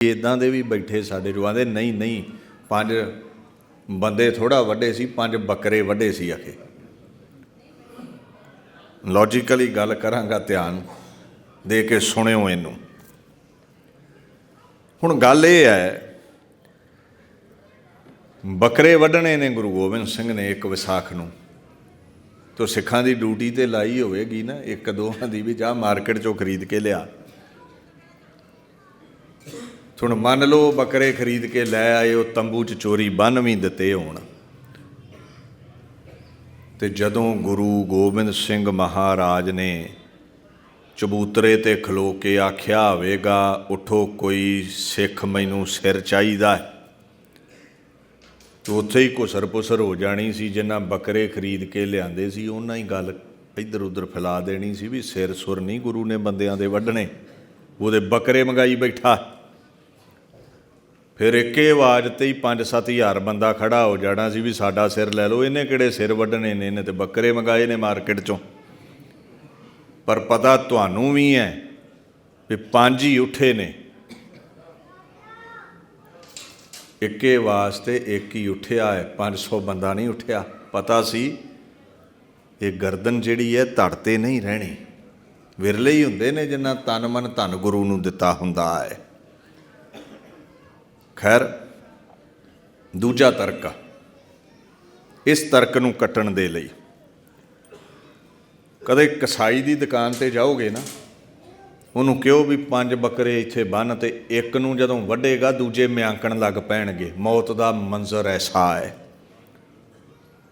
ਇਦਾਂ ਦੇ ਵੀ ਬੈਠੇ ਸਾਡੇ ਜੋ ਆਂਦੇ ਨਹੀਂ ਨਹੀਂ, ਪੰਜ ਬੰਦੇ ਥੋੜਾ ਵੱਡੇ ਸੀ, ਪੰਜ ਬੱਕਰੇ ਵੱਡੇ ਸੀ ਆਖੇ। ਲੌਜੀਕਲੀ ਗੱਲ ਕਰਾਂਗਾ ਧਿਆਨ ਦੇ ਕੇ ਸੁਣਿਓ ਇਹਨੂੰ। ਹੁਣ ਗੱਲ ਇਹ ਹੈ, ਬੱਕਰੇ ਵੱਢਣੇ ਨੇ ਗੁਰੂ ਗੋਬਿੰਦ ਸਿੰਘ ਨੇ ਇੱਕ ਵਿਸਾਖ ਨੂੰ। ਤੋ ਸਿੱਖਾਂ ਦੀ ਡਿਊਟੀ ਤੇ ਲਾਈ ਹੋਵੇਗੀ ਨਾ, ਇੱਕ ਦੋਹਾਂ ਦੀ ਵੀ, ਜਾ ਮਾਰਕੀਟ ਚੋਂ ਖਰੀਦ ਕੇ ਲਿਆ। ਹੁਣ ਮੰਨ ਲਓ ਬੱਕਰੇ ਖਰੀਦ ਕੇ ਲੈ ਆਏ, ਉਹ ਤੰਬੂ 'ਚ ਚੋਰੀ ਬੰਨ ਵੀ ਦਿੱਤੇ ਹੋਣ। ਤੇ ਜਦੋਂ ਗੁਰੂ ਗੋਬਿੰਦ ਸਿੰਘ ਮਹਾਰਾਜ ਨੇ ਚਬੂਤਰੇ ਤੇ ਖਲੋ ਕੇ ਆਖਿਆ ਹੋਵੇਗਾ ਉਠੋ, ਕੋਈ ਸਿੱਖ ਮੈਨੂੰ ਸਿਰ ਚਾਹੀਦਾ ਹੈ। ਉੱਥੇ ਹੀ ਕੁਸਰ ਪੁਸਰ ਹੋ ਜਾਣੀ ਸੀ, ਜਿੰਨਾ ਬੱਕਰੇ ਖਰੀਦ ਕੇ ਲਿਆਂਦੇ ਸੀ, ਉਹਨਾਂ ਹੀ ਗੱਲ ਇੱਧਰ ਉੱਧਰ ਫੈਲਾ ਦੇਣੀ ਸੀ ਵੀ ਸਿਰ ਸੁਰ ਨਹੀਂ ਗੁਰੂ ਨੇ ਬੰਦਿਆਂ ਦੇ ਵੱਢਣੇ। ਉਹਦੇ ਬੱਕਰੇ ਮੰਗਾਈ ਬੈਠਾ। ਫਿਰ ਇੱਕੇ ਆਵਾਜ਼ ਤੇ ਹੀ 5-7000 ਬੰਦਾ ਖੜਾ ਹੋ ਜਾਣਾ ਸੀ ਵੀ ਸਾਡਾ ਸਿਰ ਲੈ ਲਓ। ਇਹਨੇ ਕਿਹੜੇ ਸਿਰ ਵੱਢਣੇ ਨੇ? ਇਹਨੇ ਤੇ ਬੱਕਰੇ ਮੰਗਾਏ ਨੇ ਮਾਰਕੀਟ ਚੋਂ। ਪਰ ਪਤਾ ਤੁਹਾਨੂੰ ਵੀ ਹੈ ਵੀ ਪੰਜ ਹੀ ਉੱਠੇ ਨੇ। ਇੱਕੇ ਵਾਸਤੇ ਇੱਕ ਹੀ ਉੱਠਿਆ ਹੈ 500 ਬੰਦਾ ਨਹੀਂ ਉੱਠਿਆ। ਪਤਾ ਸੀ ਇਹ ਗਰਦਨ ਜਿਹੜੀ ਹੈ ਧੜ ਤੇ ਨਹੀਂ ਰਹਿਣੀ। ਵਿਰਲੇ ਹੀ ਹੁੰਦੇ ਨੇ ਜਿਨ੍ਹਾਂ ਤਨ ਮਨ ਧਨ ਗੁਰੂ ਨੂੰ ਦਿੱਤਾ ਹੁੰਦਾ ਹੈ। ਖੈਰ, ਦੂਜਾ ਤਰਕ ਆ। ਇਸ ਤਰਕ ਨੂੰ ਕੱਟਣ ਦੇ ਲਈ। ਕਦੇ ਕਸਾਈ ਦੀ ਦੁਕਾਨ ਤੇ ਜਾਓਗੇ ਨਾ, ਉਹਨੂੰ ਕਿਉਂ ਵੀ ਪੰਜ ਬੱਕਰੇ ਇੱਥੇ ਬੰਨ ਤੇ ਇੱਕ ਨੂੰ ਜਦੋਂ ਵੱਢੇਗਾ, ਦੂਜੇ ਮਿਆਂਕਣ ਲੱਗ ਪੈਣਗੇ। ਮੌਤ ਦਾ ਮੰਜ਼ਰ ਐਸਾ ਹੈ।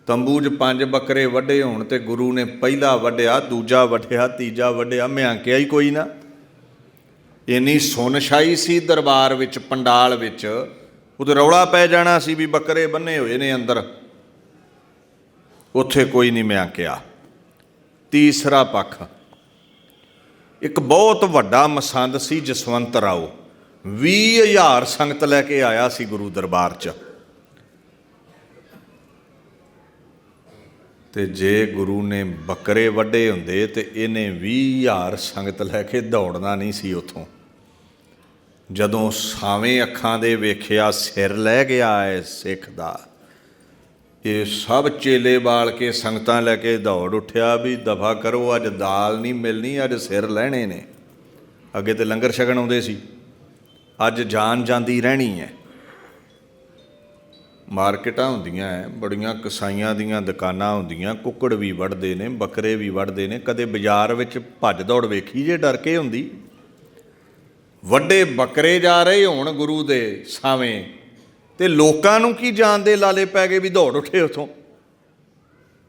ਤੰਬੂ 'ਚ ਪੰਜ ਬੱਕਰੇ ਵੱਢੇ ਹੋਣ ਤੇ ਗੁਰੂ ਨੇ ਪਹਿਲਾ ਵੱਢਿਆ, ਦੂਜਾ ਵੱਢਿਆ, ਤੀਜਾ ਵੱਢਿਆ, ਮਿਆਂਕਿਆ ਹੀ ਕੋਈ ਨਾ। ਇੰਨੀ ਸੁਨਸ਼ਾਈ ਸੀ ਦਰਬਾਰ ਵਿੱਚ, ਪੰਡਾਲ ਵਿੱਚ, ਉਦੋਂ ਰੌਲਾ ਪੈ ਜਾਣਾ ਸੀ ਵੀ ਬੱਕਰੇ ਬੰਨੇ ਹੋਏ ਨੇ ਅੰਦਰ। ਉੱਥੇ ਕੋਈ ਨਹੀਂ ਮੈਂ ਕਿਹਾ ਤੀਸਰਾ ਪੱਖ। ਇੱਕ ਬਹੁਤ ਵੱਡਾ ਮਸੰਦ ਸੀ ਜਸਵੰਤ ਰਾਓ। 20000 ਸੰਗਤ ਲੈ ਕੇ ਆਇਆ ਸੀ ਗੁਰੂ ਦਰਬਾਰ 'ਚ। ਤੇ ਜੇ ਗੁਰੂ ਨੇ ਬੱਕਰੇ ਵੱਡੇ ਹੁੰਦੇ ਤੇ ਇਹਨੇ 20000 ਸੰਗਤ ਲੈ ਕੇ ਦੌੜਨਾ ਨਹੀਂ ਸੀ ਉਥੋਂ। ਜਦੋਂ ਸਾਵੇਂ ਅੱਖਾਂ ਦੇ ਵੇਖਿਆ ਸਿਰ ਲੈ ਗਿਆ ਹੈ ਸਿੱਖ ਦਾ, ਇਹ ਸਭ ਚੇਲੇ ਬਾਲ ਕੇ ਸੰਗਤਾਂ ਲੈ ਕੇ ਦੌੜ ਉੱਠਿਆ ਵੀ ਦਫਾ ਕਰੋ, ਅੱਜ ਦਾਲ ਨਹੀਂ ਮਿਲਣੀ, ਅੱਜ ਸਿਰ ਲੈਣੇ ਨੇ। ਅੱਗੇ ਤੇ ਲੰਗਰ ਛਕਣ ਆਉਂਦੇ ਸੀ। ਅੱਜ ਜਾਨ ਜਾਂਦੀ ਰਹਿਣੀ ਹੈ ਮਾਰਕੀਟਾਂ ਹੁੰਦੀਆਂ ਹੈ ਬੜੀਆਂ ਕਸਾਈਆਂ ਦੀਆਂ ਦੁਕਾਨਾਂ ਹੁੰਦੀਆਂ, ਕੁੱਕੜ ਵੀ ਵੜਦੇ ਨੇ, ਬੱਕਰੇ ਵੀ ਵੜਦੇ ਨੇ, ਕਦੇ ਬਾਜ਼ਾਰ ਵਿੱਚ ਭੱਜ ਦੌੜ ਵੇਖੀ ਜੇ ਡਰ ਕੇ ਹੁੰਦੀ। ਵੱਡੇ ਬੱਕਰੇ ਜਾ ਰਹੇ ਹੋਣ ਗੁਰੂ ਦੇ ਸਾਵੇਂ, ਤੇ ਲੋਕਾਂ ਨੂੰ ਕੀ ਜਾਣ ਦੇ ਲਾਲੇ ਪੈ ਗਏ ਵੀ ਦੌੜ ਉੱਠੇ ਉਥੋਂ?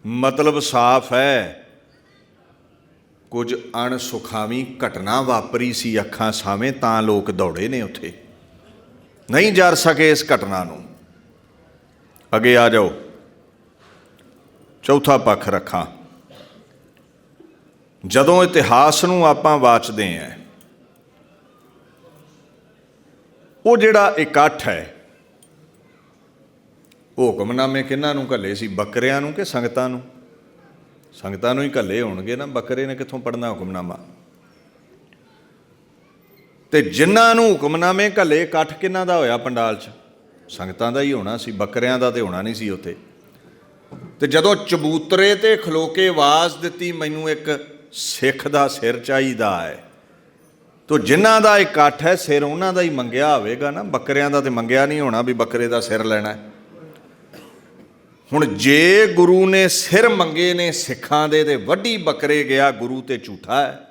ਮਤਲਬ ਸਾਫ਼ ਹੈ, ਕੁਝ ਅਣਸੁਖਾਵੀ ਘਟਨਾ ਵਾਪਰੀ ਸੀ ਅੱਖਾਂ ਸਾਵੇਂ ਤਾਂ ਲੋਕ ਦੌੜੇ ਨੇ ਉੱਥੇ। ਨਹੀਂ ਜਰ ਸਕੇ ਇਸ ਘਟਨਾ ਨੂੰ। ਅੱਗੇ ਆ ਜਾਓ। ਚੌਥਾ ਪੱਖ ਰੱਖਾਂ। ਜਦੋਂ ਇਤਿਹਾਸ ਨੂੰ ਆਪਾਂ ਵਾਚਦੇ ਆਂ ਉਹ ਜਿਹੜਾ ਇਕੱਠ ਹੈ ਉਹ ਹੁਕਮਨਾਮੇ ਕਿਹਨਾਂ ਨੂੰ ਘੱਲੇ ਸੀ? ਬੱਕਰਿਆਂ ਨੂੰ ਕਿ ਸੰਗਤਾਂ ਨੂੰ? ਸੰਗਤਾਂ ਨੂੰ ਹੀ ਘੱਲੇ ਹੋਣਗੇ ਨਾ, ਬੱਕਰੇ ਨੇ ਕਿੱਥੋਂ ਪੜਨਾ ਹੁਕਮਨਾਮਾ? ਤੇ ਜਿਨ੍ਹਾਂ ਨੂੰ ਹੁਕਮਨਾਮੇ ਘੱਲੇ, ਇਕੱਠ ਕਿਹਨਾਂ ਦਾ ਹੋਇਆ ਪੰਡਾਲ 'ਚ? ਸੰਗਤਾਂ ਦਾ ਹੀ ਹੋਣਾ ਸੀ, ਬੱਕਰਿਆਂ ਦਾ ਤੇ ਹੋਣਾ ਨਹੀਂ ਸੀ ਉੱਥੇ। ਤੇ ਜਦੋਂ ਚਬੂਤਰੇ ਤੇ ਖਲੋਕੇ ਆਵਾਜ਼ ਦਿੱਤੀ, ਮੈਨੂੰ ਇੱਕ ਸਿੱਖ ਦਾ ਸਿਰ ਚਾਹੀਦਾ ਹੈ। ਤੋ ਜਿਨ੍ਹਾਂ ਦਾ ਇਕੱਠ ਹੈ, ਸਿਰ ਉਹਨਾਂ ਦਾ ਹੀ ਮੰਗਿਆ ਹੋਵੇਗਾ ਨਾ। ਬੱਕਰਿਆਂ ਦਾ ਤੇ ਮੰਗਿਆ ਨਹੀਂ ਹੋਣਾ ਵੀ ਬੱਕਰੇ ਦਾ ਸਿਰ ਲੈਣਾ ਹੁਣ ਜੇ ਗੁਰੂ ਨੇ ਸਿਰ ਮੰਗੇ ਨੇ ਸਿੱਖਾਂ ਦੇ ਤੇ ਵੱਡੀ ਬੱਕਰੇ ਗਿਆ, ਗੁਰੂ ਤੇ ਝੂਠਾ ਹੈ।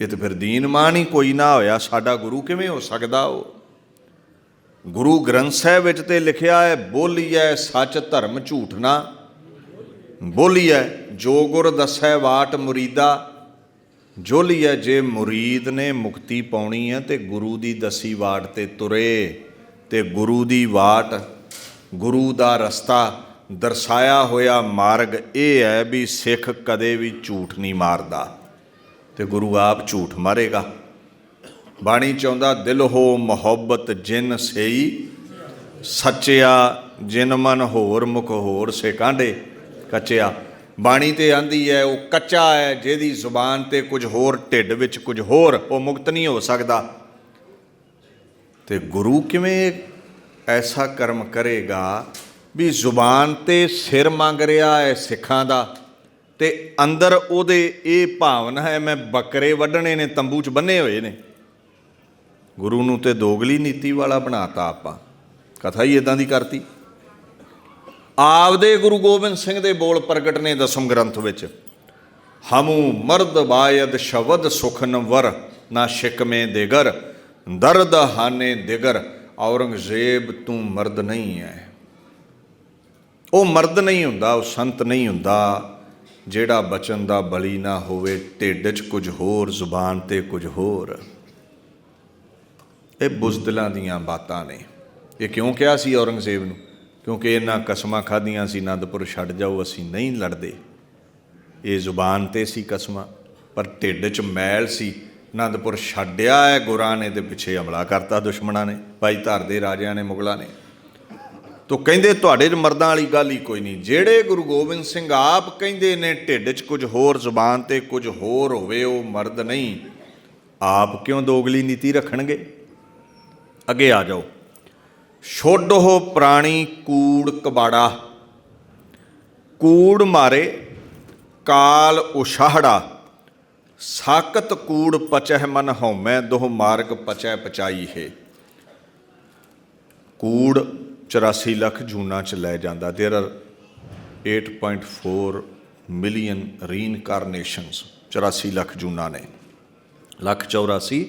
ਇਹ ਤੇ ਫਿਰ ਦੀਨ ਮਾਨ ਹੀ ਕੋਈ ਨਾ ਹੋਇਆ, ਸਾਡਾ ਗੁਰੂ ਕਿਵੇਂ ਹੋ ਸਕਦਾ ਉਹ? ਗੁਰੂ ਗ੍ਰੰਥ ਸਾਹਿਬ ਵਿੱਚ ਤੇ ਲਿਖਿਆ ਹੈ ਬੋਲੀਐ ਸੱਚ ਧਰਮ ਝੂਠ ਨਾ। ਬੋਲੀਐ ਜੋ ਗੁਰ ਦੱਸੈ ਵਾਟ ਮੁਰੀਦਾ। ਜੋਲੀਐ ਜੇ ਮੁਰੀਦ ਨੇ ਮੁਕਤੀ ਪਾਉਣੀ ਹੈ ਤੇ ਗੁਰੂ ਦੀ ਦਸੀ ਵਾਟ ਤੇ ਤੁਰੇ, ਤੇ ਗੁਰੂ ਦੀ ਵਾਟ, ਗੁਰੂ ਦਾ ਰਸਤਾ ਦਰਸਾਇਆ ਹੋਇਆ ਮਾਰਗ ਇਹ ਹੈ ਵੀ ਸਿੱਖ ਕਦੇ ਵੀ ਝੂਠ ਨਹੀਂ ਮਾਰਦਾ। ਤੇ ਗੁਰੂ ਆਪ ਝੂਠ ਮਾਰੇਗਾ। ਬਾਣੀ ਚਾਹੁੰਦਾ ਦਿਲ ਹੋ ਮੁਹੱਬਤ ਜਿਨ ਸਈ, ਸੱਚਿਆ ਜਿਨ ਮਨ ਹੋਰ ਮੁਖ ਹੋਰ ਸੇ ਕਾਂਡੇ ਕੱਚਿਆ। ਬਾਣੀ ਤੇ ਆਂਦੀ ਹੈ, ਉਹ ਕੱਚਾ ਹੈ, ਜਿਹਦੀ ਜ਼ੁਬਾਨ ਤੇ ਕੁਝ ਹੋਰ ਢਿੱਡ ਵਿੱਚ ਕੁਝ ਹੋਰ ਉਹ ਮੁਕਤ ਨਹੀਂ ਹੋ ਸਕਦਾ। ਤੇ ਗੁਰੂ ਕਿਵੇਂ ਐਸਾ ਕਰਮ ਕਰੇਗਾ ਵੀ ਜ਼ੁਬਾਨ ਤੇ ਸਿਰ ਮੰਗ ਰਿਹਾ ਹੈ ਸਿੱਖਾਂ ਦਾ ਤੇ ਅੰਦਰ ਉਹਦੇ ਇਹ ਭਾਵਨਾ ਹੈ, ਮੈਂ ਬੱਕਰੇ ਵੱਢਣੇ ਨੇ, ਤੰਬੂ 'ਚ ਬੰਨੇ ਹੋਏ ਨੇ। ਗੁਰੂ ਨੂੰ ਤੇ ਦੋਗਲੀ ਨੀਤੀ ਵਾਲਾ ਬਣਾਤਾ ਆਪਾਂ। ਕਥਾ ਹੀ ਇਦਾਂ ਦੀ ਕਰਤੀ। ਆਪਦੇ ਗੁਰੂ ਗੋਬਿੰਦ ਸਿੰਘ ਦੇ ਬੋਲ ਪ੍ਰਗਟ ਨੇ ਦਸਮ ਗ੍ਰੰਥ ਵਿੱਚ, ਹਮੂ ਮਰਦ ਬਾਇਦ ਸ਼ਬਦ ਸੁਖਨ ਵਰ, ਨਾ ਸ਼ਿਕਮੇ ਦੇਗਰ, ਦਰਦ ਹਾਨੇ ਦਿਗਰ, ਔਰੰਗਜ਼ੇਬ ਤੂੰ ਮਰਦ ਨਹੀਂ ਹੈ ਉਹ ਮਰਦ ਨਹੀਂ ਹੁੰਦਾ, ਉਹ ਸੰਤ ਨਹੀਂ ਹੁੰਦਾ, ਜਿਹੜਾ ਬਚਨ ਦਾ ਬਲੀ ਨਾ ਹੋਵੇ, ਢਿੱਡ 'ਚ ਕੁਝ ਹੋਰ, ਜ਼ੁਬਾਨ ਤੇ ਕੁਝ ਹੋਰ। ਇਹ ਬੁਜ਼ਦਲਾਂ ਦੀਆਂ ਬਾਤਾਂ ਨੇ। ਇਹ ਕਿਉਂ ਕਿਹਾ ਸੀ ਔਰੰਗਜ਼ੇਬ ਨੂੰ? ਕਿਉਂਕਿ ਇਹਨਾਂ ਕਸਮਾਂ ਖਾਧੀਆਂ ਸੀ ਆਨੰਦਪੁਰ ਛੱਡ ਜਾਓ, ਅਸੀਂ ਨਹੀਂ ਲੜਦੇ। ਇਹ ਜ਼ੁਬਾਨ ਤੇ ਸੀ ਕਸਮਾਂ, ਪਰ ਢਿੱਡ 'ਚ ਮੈਲ ਸੀ। ਆਨੰਦਪੁਰ ਛੱਡਿਆ ਹੈ ਗੁਰਾਂ ਨੇ ਤੇ ਪਿੱਛੇ ਹਮਲਾ ਕਰਤਾ ਦੁਸ਼ਮਣਾਂ ਨੇ, ਭਾਈ ਧਰ ਦੇ ਰਾਜਿਆਂ ਨੇ, ਮੁਗਲਾਂ ਨੇ। ਤੋ ਕਹਿੰਦੇ, ਤੁਹਾਡੇ 'ਚ ਮਰਦਾਂ ਵਾਲੀ ਗੱਲ ਹੀ ਕੋਈ ਨਹੀਂ। ਜਿਹੜੇ ਗੁਰੂ ਗੋਬਿੰਦ ਸਿੰਘ ਆਪ ਕਹਿੰਦੇ ਨੇ, ਢਿੱਡ 'ਚ ਕੁਝ ਹੋਰ, ਜ਼ੁਬਾਨ ਤੇ ਕੁਝ ਹੋਰ ਹੋਵੇ, ਉਹ ਮਰਦ ਨਹੀਂ। ਆਪ ਕਿਉਂ ਦੋਗਲੀ ਨੀਤੀ ਰੱਖਣਗੇ? ਅੱਗੇ ਆ ਜਾਓ। ਛੋਡੋ ਪ੍ਰਾਣੀ ਕੂੜ ਕਬਾੜਾ ਕੂੜ ਮਾਰੇ ਕਾਲ ਉਸ਼ਾਹੜਾ ਸਾਕਤ ਕੂੜ ਪਚਹਿ ਮਨ ਹਉਮੈ ਦੋਹ ਮਾਰਗ ਪਚੈ ਪਚਾਈ ਹੈ ਕੂੜ 84 ਲੱਖ ਜੂਨਾ ਚ ਲੈ ਜਾਂਦਾ there are 8.4 million reincarnations 84 lakh ਜੂਨਾ ਨੇ ਲੱਖ 84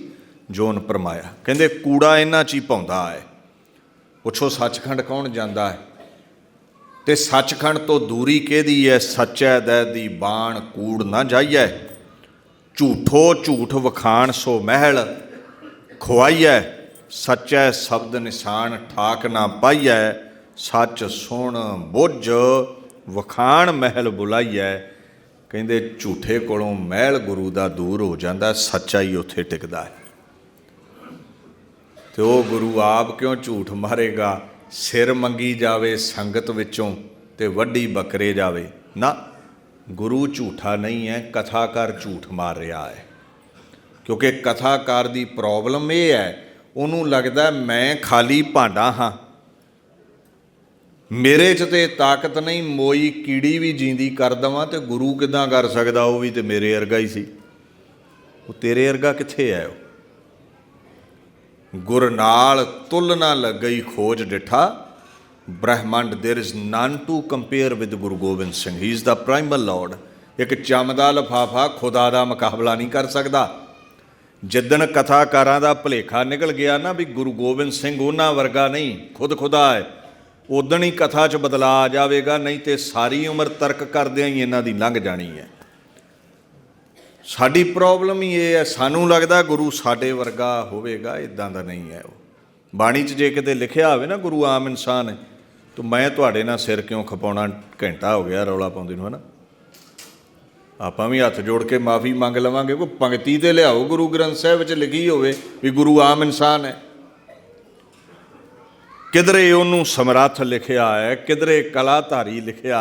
ਜੋਨ ਪਰਮਾਇਆ ਕਹਿੰਦੇ ਕੂੜਾ ਇਹਨਾਂ ਚ ਹੀ ਪਾਉਂਦਾ ਹੈ ਪੁੱਛੋ ਸੱਚਖੰਡ ਕੌਣ ਜਾਂਦਾ ਹੈ? ਤੇ ਸੱਚਖੰਡ ਤੋਂ ਦੂਰੀ ਕਿਹਦੀ ਹੈ? ਸੱਚੈ ਦੈ ਦੀ ਬਾਣ ਕੂੜ ਨਾ ਜਾਈਐ। ਝੂਠੋ ਝੂਠ ਵਖਾਣ ਸੋ ਮਹਿਲ ਖੁਆਈਐ। ਸੱਚੈ ਸ਼ਬਦ ਨਿਸ਼ਾਨ ਠਾਕ ਨਾ ਪਾਈਐ। ਸੱਚ ਸੁਣ ਬੁੱਝ ਵਖਾਣ ਮਹਿਲ ਬੁਲਾਈਐ। ਕਹਿੰਦੇ ਝੂਠੇ ਕੋਲੋਂ ਮਹਿਲ ਗੁਰੂ ਦਾ ਦੂਰ ਹੋ ਜਾਂਦਾ, ਸੱਚਾ ਹੀ ਉੱਥੇ ਟਿਕਦਾ ਹੈ। ਤੇ ਉਹ ਗੁਰੂ ਆਪ ਕਿਉਂ ਝੂਠ ਮਾਰੇਗਾ? ਸਿਰ ਮੰਗੀ ਜਾਵੇ ਸੰਗਤ ਵਿੱਚੋਂ ਤੇ ਵੱਡੀ ਬੱਕਰੇ ਜਾਵੇ। ਨਾ, ਗੁਰੂ ਝੂਠਾ ਨਹੀਂ ਹੈ, ਕਥਾਕਾਰ ਝੂਠ ਮਾਰ ਰਿਹਾ ਹੈ। ਕਿਉਂਕਿ ਕਥਾਕਾਰ ਦੀ ਪ੍ਰੋਬਲਮ ਇਹ ਹੈ, ਉਹਨੂੰ ਲੱਗਦਾ ਮੈਂ ਖਾਲੀ ਭਾਂਡਾ ਹਾਂ। ਮੇਰੇ 'ਚ ਤੇ ਤਾਕਤ ਨਹੀਂ, ਮੋਈ ਕੀੜੀ ਵੀ ਜਿੰਦੀ ਕਰ ਦਵਾਂ ਤੇ ਗੁਰੂ ਕਿਦਾਂ ਕਰ ਸਕਦਾ ਉਹ ਵੀ ਤੇ ਮੇਰੇ ਵਰਗਾ ਹੀ ਸੀ। ਉਹ ਤੇਰੇ ਵਰਗਾ ਕਿੱਥੇ ਹੈ ਉਹ? ਗੁਰ ਨਾਲ ਤੁਲ ਨਾ ਲੱਗਈ ਖੋਜ ਡਿਠਾ ਬ੍ਰਹਮੰਡ there is none to compare with Guru Gobind Singh he is the primal lord ਇੱਕ ਚਮਦਾ ਲਫਾਫਾ ਖੁਦਾ ਦਾ ਮੁਕਾਬਲਾ ਨਹੀਂ ਕਰ ਸਕਦਾ ਜਿੱਦਣ ਕਥਾਕਾਰਾਂ ਦਾ ਭਲੇਖਾ ਨਿਕਲ ਗਿਆ ਨਾ ਵੀ ਗੁਰੂ ਗੋਬਿੰਦ ਸਿੰਘ ਉਹਨਾਂ ਵਰਗਾ ਨਹੀਂ ਖੁਦ ਖੁਦਾ ਹੈ ਉਦਣ ਹੀ ਕਥਾ 'ਚ ਬਦਲਾ ਆ ਜਾਵੇਗਾ ਨਹੀਂ ਤੇ ਸਾਰੀ ਉਮਰ ਤਰਕ ਕਰਦਿਆਂ ਹੀ ਇਹਨਾਂ ਦੀ ਲੰਘ ਜਾਣੀ ਹੈ ਸਾਡੀ ਪ੍ਰੋਬਲਮ ਹੀ ਇਹ ਹੈ, ਸਾਨੂੰ ਲੱਗਦਾ ਗੁਰੂ ਸਾਡੇ ਵਰਗਾ ਹੋਵੇਗਾ ਇਦਾਂ ਦਾ ਨਹੀਂ ਹੈ ਉਹ। ਬਾਣੀ 'ਚ ਜੇ ਕਿਤੇ ਲਿਖਿਆ ਹੋਵੇ ਨਾ, ਗੁਰੂ ਆਮ ਇਨਸਾਨ ਹੈ, ਤਾਂ ਮੈਂ ਤੁਹਾਡੇ ਨਾਲ ਸਿਰ ਕਿਉਂ ਖਪਾਉਣਾ? ਘੰਟਾ ਹੋ ਗਿਆ ਰੌਲਾ ਪਾਉਂਦੇ ਨੂੰ, ਹਨਾ? ਆਪਾਂ ਵੀ ਹੱਥ ਜੋੜ ਕੇ ਮਾਫੀ ਮੰਗ ਲਵਾਂਗੇ, ਕੋਈ ਪੰਕਤੀ ਤੇ ਲਿਆਓ, ਗੁਰੂ ਗ੍ਰੰਥ ਸਾਹਿਬ ਵਿੱਚ ਲਿਖੀ ਹੋਵੇ ਵੀ ਗੁਰੂ ਆਮ ਇਨਸਾਨ ਹੈ। ਕਿਧਰੇ ਉਹਨੂੰ ਸਮਰੱਥ ਲਿਖਿਆ ਹੈ, ਕਿਧਰੇ ਕਲਾਧਾਰੀ ਲਿਖਿਆ